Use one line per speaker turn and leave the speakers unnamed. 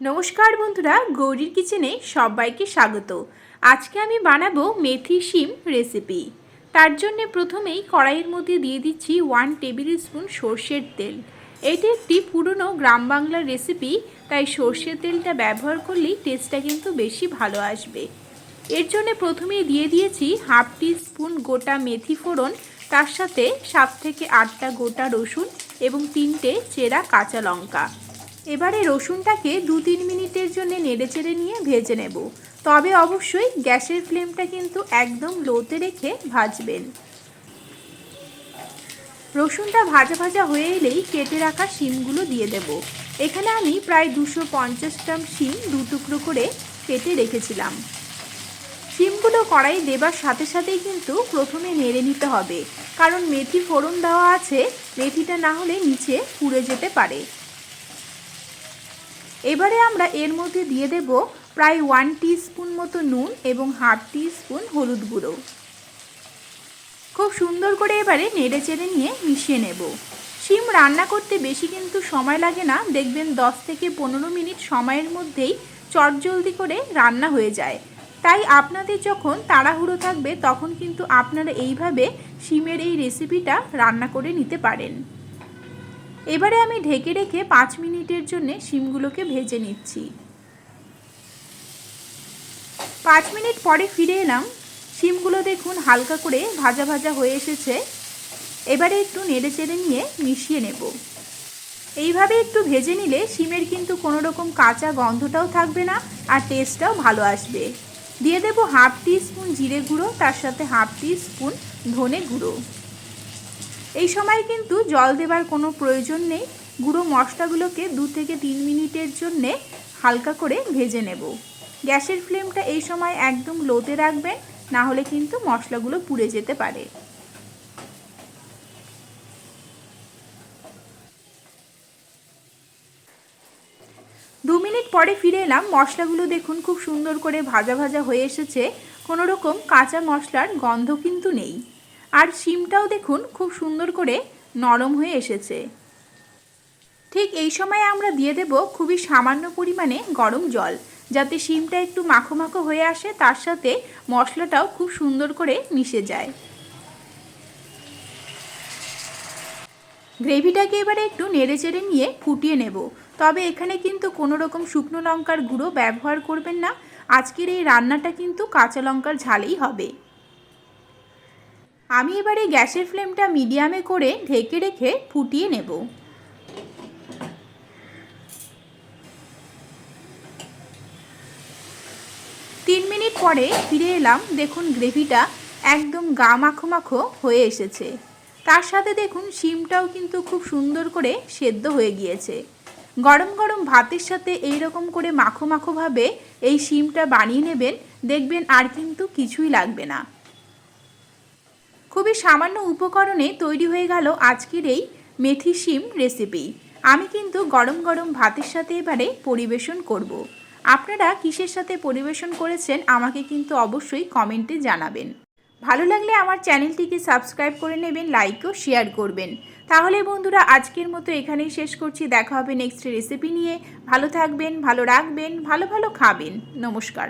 নমস্কার বন্ধুরা, গৌরীর কিচেনে সবাইকে স্বাগত। আজকে আমি বানাবো মেথি শিম রেসিপি তার জন্য প্রথমেই কড়াইয়ের মধ্যে দিয়ে দিচ্ছি ওয়ান টেবিল স্পুন সর্ষের তেল। এটি একটি পুরনো গ্রাম বাংলার রেসিপি তাই সর্ষের তেলটা ব্যবহার করলেই টেস্টটা কিন্তু বেশি ভালো আসবে। এর জন্য প্রথমেই দিয়ে দিয়েছি হাফ টি স্পুন গোটা মেথি ফোড়ন, তার সাথে সাত থেকে আটটা গোটা রসুন এবং তিনটে চেরা কাঁচা লঙ্কা। এবারে রসুনটাকে দু তিন মিনিটের জন্য নেড়েচেড়ে নিয়ে ভেজে নেব। তবে অবশ্যই গ্যাসের ফ্লেমটা কিন্তু একদম লোতে রেখে ভাজবেন। রসুনটা ভাজা ভাজা হয়ে এলেই কেটে রাখা শিমগুলো দিয়ে দেব। এখানে আমি প্রায় দুশো পঞ্চাশ গ্রাম শিম দু টুকরো করে কেটে রেখেছিলাম। শিমগুলো কড়াই দেবার সাথে সাথেই কিন্তু প্রথমে নেড়ে নিতে হবে। কারণ মেথি ফোড়ন দেওয়া আছে, মেথিটা না হলে নিচে পুড়ে যেতে পারে। এবারে আমরা এর মধ্যে দিয়ে দেব প্রায় ওয়ান স্পুন মতো নুন এবং হাফ স্পুন হলুদ গুঁড়ো। খুব সুন্দর করে এবারে নেড়ে চেড়ে নিয়ে মিশিয়ে নেব। শিম রান্না করতে বেশি কিন্তু সময় লাগে না, দেখবেন দশ থেকে পনেরো মিনিট সময়ের মধ্যেই চটজলদি করে রান্না হয়ে যায়। তাই আপনাদের যখন তাড়াহুড়ো থাকবে, তখন কিন্তু আপনারা এইভাবে শিমের এই রেসিপিটা রান্না করে নিতে পারেন। এবারে আমি ঢেকে রেখে পাঁচ মিনিটের জন্য শিমগুলোকে ভেজে নিচ্ছি। পাঁচ মিনিট পরে ফিরে এলাম। শিমগুলো দেখুন হালকা করে ভাজা ভাজা হয়ে এসেছে। এবারে একটু নেড়ে চেড়ে নিয়ে মিশিয়ে নেব। এইভাবে একটু ভেজে নিলে শিমের কিন্তু কোনো রকম কাঁচা গন্ধটাও থাকবে না আর টেস্টটাও ভালো আসবে। দিয়ে দেবো হাফ টি স্পুন জিরে গুঁড়ো, তার সাথে হাফ টি স্পুন ধনে গুঁড়ো। এই সময় কিন্তু জল দেবার কোনো প্রয়োজন নেই। গুঁড়ো মশলাগুলোকে দু থেকে তিন মিনিটের জন্যে হালকা করে ভেজে নেব। গ্যাসের ফ্লেমটা এই সময় একদম লোতে রাখবেন, না হলে কিন্তু মশলাগুলো পুড়ে যেতে পারে। দু মিনিট পরে ফিরে এলাম। মশলাগুলো দেখুন খুব সুন্দর করে ভাজা ভাজা হয়ে এসেছে। কোনো রকম কাঁচা মশলার গন্ধ কিন্তু নেই। আর শিমটাও দেখুন খুব সুন্দর করে নরম হয়ে এসেছে। ঠিক এই সময় আমরা দিয়ে দেব খুবই সামান্য পরিমাণে গরম জল, যাতে শিমটা একটু মাখো মাখো হয়ে আসে, তার সাথে মশলাটাও খুব সুন্দর করে মিশে যায়। গ্রেভিটাকে এবারে একটু নেড়ে চেড়ে নিয়ে ফুটিয়ে নেব, তবে এখানে কিন্তু কোনো রকম শুকনো লঙ্কার গুঁড়ো ব্যবহার করবেন না। আজকের এই রান্নাটা কিন্তু কাঁচা লঙ্কার ঝালেই হবে। আমি এবারে গ্যাসের ফ্লেমটা মিডিয়ামে করে ঢেকে রেখে ফুটিয়ে নেব। তিন মিনিট পরে ফিরে এলাম, দেখুন গ্রেভিটা একদম গা মাখো মাখো হয়ে এসেছে। তার সাথে দেখুন শিমটাও কিন্তু খুব সুন্দর করে সেদ্ধ হয়ে গিয়েছে। গরম গরম ভাতের সাথে এই রকম করে মাখো মাখোভাবে এই শিমটা বানিয়ে নেবেন, দেখবেন আর কিন্তু কিছুই লাগবে না। খুবই সামান্য উপকরণে তৈরি হয়ে গেল আজকের এই মেথি শিম রেসিপি আমি কিন্তু গরম গরম ভাতের সাথে এবারে পরিবেশন করব। আপনারা কিসের সাথে পরিবেশন করেছেন আমাকে কিন্তু অবশ্যই কমেন্টে জানাবেন। ভালো লাগলে আমার চ্যানেলটিকে সাবস্ক্রাইব করে নেবেন লাইক ও শেয়ার করবেন। তাহলে বন্ধুরা, আজকের মতো এখানেই শেষ করছি। দেখা হবে নেক্সট রেসিপি নিয়ে। ভালো থাকবেন, ভালো রাখবেন, ভালো ভালো খাবেন। নমস্কার।